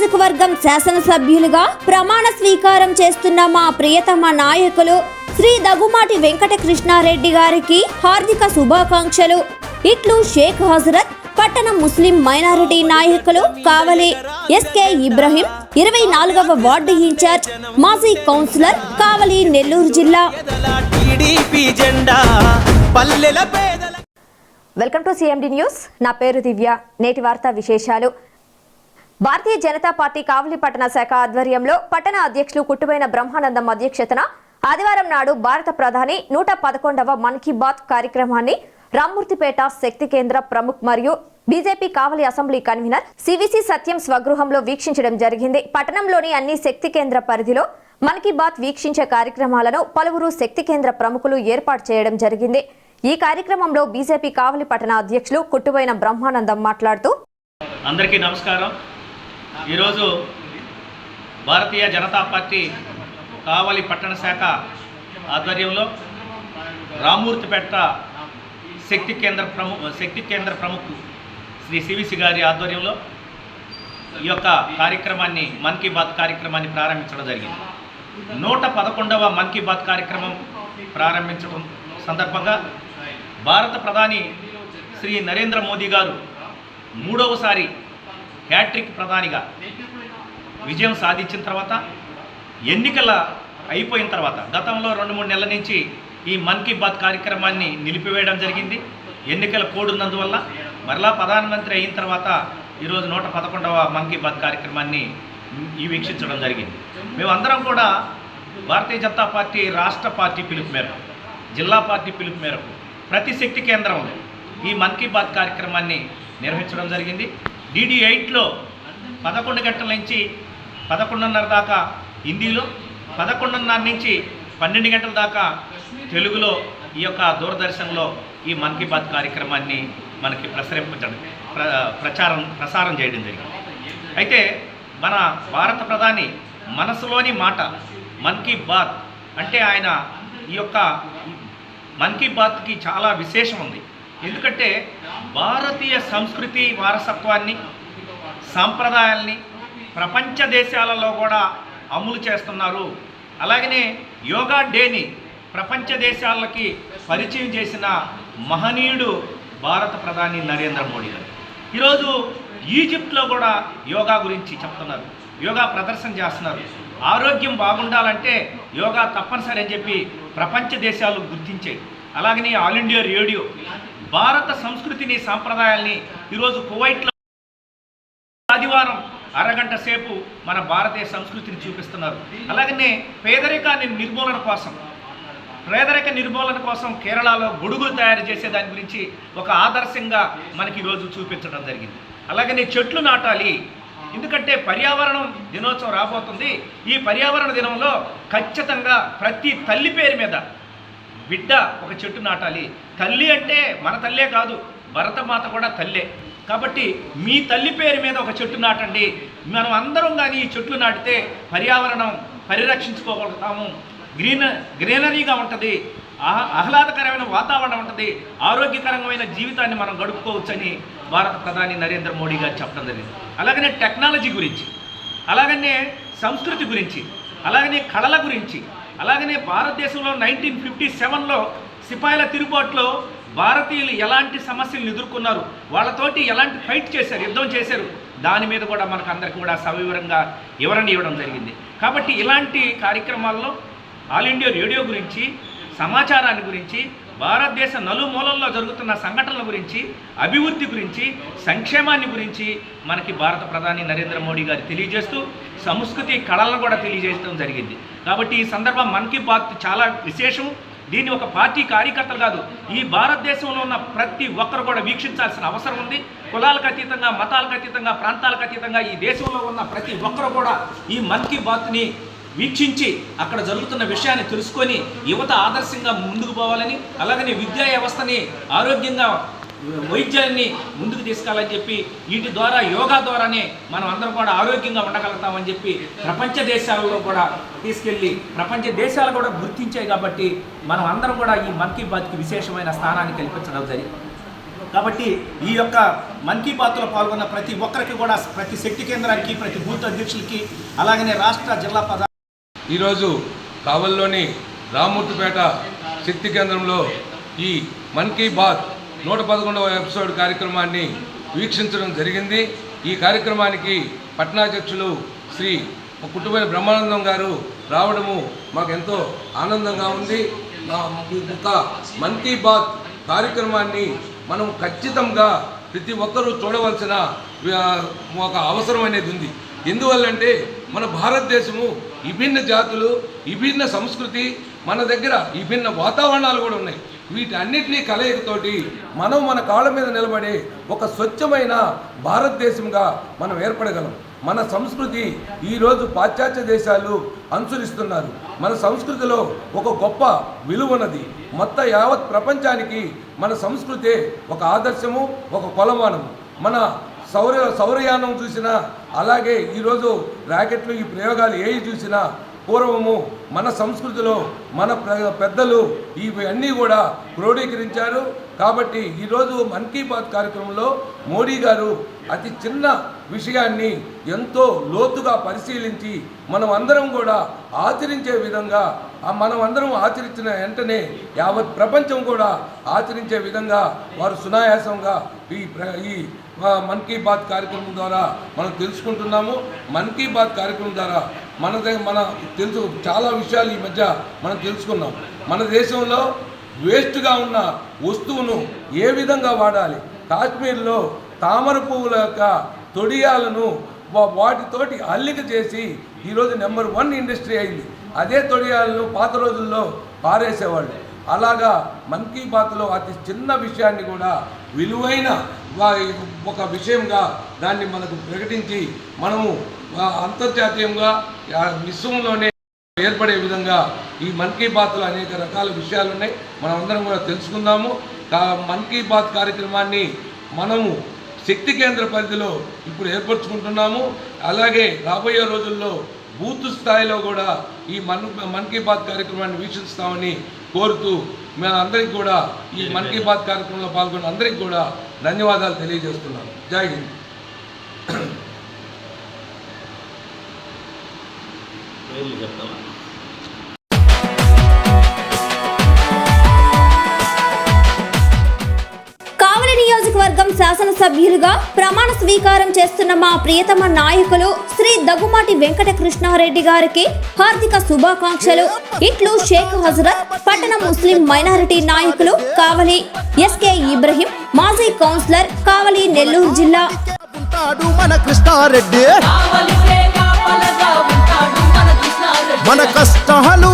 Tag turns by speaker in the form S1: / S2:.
S1: నియోజకవర్గం శాసనసభ్యులుగా ప్రమాణ స్వీకారం చేస్తున్న మా ప్రియతమ నాయకులు శ్రీ దగుమాటి వెంకట కృష్ణారెడ్డి గారికి హార్దిక శుభాకాంక్షలు. ఇట్లు షేక్ హజరత్ పట్టణ ముస్లిం మైనారిటీ నాయకులు కావలి ఎస్కే ఇబ్రహీం ఇరవై నాలుగవ వార్డు ఇన్ఛార్జ్ మాజీ కౌన్సిలర్ కావలి నెల్లూరు జిల్లా. Welcome to CMD news. నా పేరు దివ్య. నేటి వార్తా విశేషాలు. భారతీయ జనతా పార్టీ కావలి పట్టణ శాఖ ఆధ్వర్యంలో పట్టణ అధ్యక్షులు కుట్టుబైన బ్రహ్మానందం అధ్యక్షతన ఆదివారం నాడు భారత ప్రధాని నూట పదకొండవ మన్ కీ బాత్ కార్యక్రమాన్ని రామ్మూర్తిపేట శక్తి కేంద్ర ప్రముఖ్ మరియు BJP Kavali assembly convener CVC Satyam స్వగృహంలో వీక్షించడం జరిగింది. పట్టణంలోని అన్ని శక్తి కేంద్ర పరిధిలో మన్ కీ బాత్ వీక్షించే కార్యక్రమాలను పలువురు శక్తి కేంద్ర ప్రముఖులు ఏర్పాటు చేయడం జరిగింది. ఈ కార్యక్రమంలో బీజేపీ కావలి పట్టణ అధ్యక్షులు కుట్టుబైన బ్రహ్మానందం మాట్లాడుతూ
S2: అందరికీ నమస్కారం. ఈరోజు భారతీయ జనతా పార్టీ కావలి పట్టణ శాఖ ఆధ్వర్యంలో రామూర్తిపేట శక్తి కేంద్ర ప్రము శక్తి కేంద్ర ప్రముఖ్ శ్రీ సివిసి గారి ఆధ్వర్యంలో ఈ యొక్క కార్యక్రమాన్ని మన్ కీ బాత్ కార్యక్రమాన్ని ప్రారంభించడం జరిగింది. నూట పదకొండవ మన్ కీ బాత్ కార్యక్రమం ప్రారంభించడం సందర్భంగా భారత ప్రధాని శ్రీ నరేంద్ర మోదీ గారు మూడవసారి హ్యాట్రిక్ ప్రధానిగా విజయం సాధించిన తర్వాత ఎన్నికల అయిపోయిన తర్వాత గతంలో రెండు మూడు నెలల నుంచి ఈ మన్ కీ బాత్ కార్యక్రమాన్ని నిలిపివేయడం జరిగింది. ఎన్నికల కోడ్ ఉన్నందువల్ల మరలా ప్రధానమంత్రి అయిన తర్వాత ఈరోజు నూట పదకొండవ మన్ కీ బాత్ కార్యక్రమాన్ని ఈ వీక్షించడం జరిగింది. మేమందరం కూడా భారతీయ జనతా పార్టీ రాష్ట్ర పార్టీ పిలుపు మేరకు జిల్లా పార్టీ పిలుపు మేరకు ప్రతి శక్తి కేంద్రంలో ఈ మన్ కీ బాత్ కార్యక్రమాన్ని నిర్వహించడం జరిగింది. డిడి ఎయిట్లో పదకొండు గంటల నుంచి పదకొండున్నర దాకా హిందీలో పదకొండున్నర నుంచి పన్నెండు గంటల దాకా తెలుగులో ఈ యొక్క దూరదర్శన్లో ఈ మన్ కీ బాత్ కార్యక్రమాన్ని మనకి ప్రసరింపడం ప్ర ప్రచారం ప్రసారం చేయడం జరిగింది. అయితే మన భారత ప్రధాని మనసులోని మాట మన్ కీ బాత్ అంటే ఆయన ఈ యొక్క మన్ కీ బాత్కి చాలా విశేషం ఉంది. ఎందుకంటే భారతీయ సంస్కృతి వారసత్వాన్ని సాంప్రదాయాల్ని ప్రపంచ దేశాలలో కూడా అమలు చేస్తున్నారు. అలాగనే యోగా డేని ప్రపంచ దేశాలకి పరిచయం చేసిన మహనీయుడు భారత ప్రధాని నరేంద్ర మోడీ గారు. ఈరోజు ఈజిప్ట్లో కూడా యోగా గురించి చెప్తున్నారు. యోగా ప్రదర్శన చేస్తున్నారు. ఆరోగ్యం బాగుండాలంటే యోగా తప్పనిసరి అని చెప్పి ప్రపంచ దేశాలు గుర్తించాయి. అలాగనే ఆల్ ఇండియా రేడియో భారత సంస్కృతిని సాంప్రదాయాల్ని ఈరోజు కువైట్లో ఆదివారం అరగంట సేపు మన భారతీయ సంస్కృతిని చూపిస్తున్నారు. అలాగనే పేదరికాన్ని నిర్మూలన కోసం పేదరిక నిర్మూలన కోసం కేరళలో గొడుగులు తయారు చేసే దాని గురించి ఒక ఆదర్శంగా మనకి ఈరోజు చూపించడం జరిగింది. అలాగనే చెట్లు నాటాలి. ఎందుకంటే పర్యావరణం దినోత్సవం రాబోతుంది. ఈ పర్యావరణ దినంలో ఖచ్చితంగా ప్రతి తల్లి పేరు మీద బిడ్డ ఒక చెట్టు నాటాలి. తల్లి అంటే మన తల్లే కాదు భరతమాత కూడా తల్లే. కాబట్టి మీ తల్లి పేరు మీద ఒక చెట్టు నాటండి. మనం అందరం కానీ ఈ చెట్లు నాటితే పర్యావరణం పరిరక్షించుకోగలుగుతాము. గ్రీన గ్రీనరీగా ఉంటుంది. ఆహ్ ఆహ్లాదకరమైన వాతావరణం ఉంటుంది. ఆరోగ్యకరమైన జీవితాన్ని మనం గడుపుకోవచ్చని భారత ప్రధాని నరేంద్ర మోడీ గారు చెప్పడం జరిగింది. అలాగనే టెక్నాలజీ గురించి అలాగనే సంస్కృతి గురించి అలాగనే కళల గురించి అలాగనే భారతదేశంలో నైన్టీన్ ఫిఫ్టీ సెవెన్లో సిపాయిల తిరుగుబాటులో భారతీయులు ఎలాంటి సమస్యలను ఎదుర్కొన్నారు? వాళ్ళతోటి ఎలాంటి ఫైట్ చేశారు? యుద్ధం చేశారు? దాని మీద కూడా మనకు అందరికీ కూడా సవివరంగా వివరణ ఇవ్వడం జరిగింది. కాబట్టి ఇలాంటి కార్యక్రమాల్లో ఆల్ ఇండియా రేడియో గురించి సమాచారాన్ని గురించి భారతదేశ నలుమూలల్లో జరుగుతున్న సంఘటనల గురించి అభివృద్ధి గురించి సంక్షేమాన్ని గురించి మనకి భారత ప్రధాని నరేంద్ర మోడీ గారు తెలియజేస్తూ సంస్కృతి కళలను కూడా తెలియజేయడం జరిగింది. కాబట్టి ఈ సందర్భం మన్ కీ బాత్ చాలా విశేషం. దీన్ని ఒక పార్టీ కార్యకర్తలు కాదు ఈ భారతదేశంలో ఉన్న ప్రతి ఒక్కరు కూడా వీక్షించాల్సిన అవసరం ఉంది. కులాలకు అతీతంగా మతాలకు అతీతంగా ప్రాంతాలకు అతీతంగా ఈ దేశంలో ఉన్న ప్రతి ఒక్కరు కూడా ఈ మన్ కీ బాత్ని వీక్షించి అక్కడ జరుగుతున్న విషయాన్ని తెలుసుకొని యువత ఆదర్శంగా ముందుకు పోవాలని అలాగనే విద్యా వ్యవస్థని ఆరోగ్యంగా వైద్యాన్ని ముందుకు తీసుకెళ్ళాలని చెప్పి వీటి ద్వారా యోగా ద్వారానే మనం అందరం కూడా ఆరోగ్యంగా ఉండగలుగుతామని చెప్పి ప్రపంచ దేశాలలో కూడా తీసుకెళ్ళి ప్రపంచ దేశాలు కూడా గుర్తించాయి కాబట్టి మనం అందరం కూడా ఈ మన్ కీ బాత్కి విశేషమైన స్థానాన్ని కల్పించడం జరిగింది. కాబట్టి ఈ యొక్క మన్ కీ బాత్లో పాల్గొన్న ప్రతి ఒక్కరికి కూడా ప్రతి శక్తి కేంద్రానికి ప్రతి బూత్ అధ్యక్షులకి అలాగనే రాష్ట్ర జిల్లా పద
S3: ఈరోజు కావల్లోని రామూర్తిపేట శక్తి కేంద్రంలో ఈ మన్ కీ బాత్ నూట పదకొండవ ఎపిసోడ్ కార్యక్రమాన్ని వీక్షించడం జరిగింది. ఈ కార్యక్రమానికి పట్టణాధ్యక్షులు శ్రీ కుటుంబ బ్రహ్మానందం గారు రావడము మాకు ఎంతో ఆనందంగా ఉంది. మా- ఒక మన్ కీ బాత్ కార్యక్రమాన్ని మనం ఖచ్చితంగా ప్రతి ఒక్కరూ చూడవలసిన ఒక అవసరం అనేది ఉంది. ఎందువల్లంటే మన భారతదేశము విభిన్న జాతులు విభిన్న సంస్కృతి మన దగ్గర విభిన్న వాతావరణాలు కూడా ఉన్నాయి. వీటన్నిటినీ కలయికతోటి మనం మన కాళ్ళ మీద నిలబడే ఒక స్వచ్ఛమైన భారతదేశంగా మనం ఏర్పడగలం. మన సంస్కృతి ఈరోజు పాశ్చాత్య దేశాలు అనుసరిస్తున్నారు. మన సంస్కృతిలో ఒక గొప్ప విలువన్నది మొత్తం యావత్ ప్రపంచానికి మన సంస్కృతే ఒక ఆదర్శము ఒక కొలమానము. మన సౌర సౌరయానం చూసినా అలాగే ఈరోజు ర్యాకెట్లు ఈ ప్రయోగాలు ఏవి చూసినా పూర్వము మన సంస్కృతిలో మన ప్ర- పెద్దలు ఇవన్నీ కూడా క్రోడీకరించారు. కాబట్టి ఈరోజు మన్ కీ బాత్ కార్యక్రమంలో మోడీ గారు అతి చిన్న విషయాన్ని ఎంతో లోతుగా పరిశీలించి మనం అందరం కూడా ఆచరించే విధంగా మనం అందరం ఆచరించిన వెంటనే యావత్ ప్రపంచం కూడా ఆచరించే విధంగా వారు సునాయాసంగా ఈ ఈ మన్ కీ బాత్ కార్యక్రమం ద్వారా మనం తెలుసుకుంటున్నాము. మన్ కీ బాత్ కార్యక్రమం ద్వారా మన దగ్గర మన తెలుసు చాలా విషయాలు ఈ మధ్య మనం తెలుసుకున్నాం. మన దేశంలో వేస్ట్గా ఉన్న వస్తువును ఏ విధంగా వాడాలి? కాశ్మీర్లో తామర పువ్వుల యొక్క తొడియాలను వాటితోటి అల్లిక చేసి ఈరోజు నెంబర్ వన్ ఇండస్ట్రీ అయింది. అదే తొడియాలను పాత రోజుల్లో పారేసేవాళ్ళు. అలాగా మన్ కీ బాత్లో అతి చిన్న విషయాన్ని కూడా విలువైన వా- ఒక విషయంగా దాన్ని మనకు ప్రకటించి మనము అంతర్జాతీయంగా విశ్వంలోనే ఏర్పడే విధంగా ఈ మన్ కీ బాత్లో అనేక రకాల విషయాలు ఉన్నాయి మనం అందరం కూడా తెలుసుకుందాము. మన్ కీ బాత్ కార్యక్రమాన్ని మనము శక్తి కేంద్ర పరిధిలో ఇప్పుడు ఏర్పరచుకుంటున్నాము. అలాగే రాబోయే రోజుల్లో బూత్ స్థాయిలో కూడా ఈ మన్ మన్ కీ బాత్ కార్యక్రమాన్ని వీక్షిస్తామని కోరుతూ మేము అందరికీ కూడా ఈ మన్ కీ బాత్ కార్యక్రమంలో పాల్గొన్న అందరికీ కూడా ధన్యవాదాలు తెలియజేస్తున్నాను. జై హింద్.
S2: చెప్తావా?
S1: శాసనసభ్యులుగా ప్రమాణ స్వీకారం చేస్తున్న మా ప్రియతమ నాయకులు శ్రీ దగ్గుమాటి వెంకట కృష్ణారెడ్డి గారికి హార్దిక శుభాకాంక్షలు. ఇట్లు షేక్ హజరత్ పట్టణ ముస్లిం మైనారిటీ నాయకులు కావలి ఎస్కే ఇబ్రహీం మాజీ కౌన్సిలర్ కావలి నెల్లూరు జిల్లా.
S4: మన కృష్ణారెడ్డి. మన కష్టాల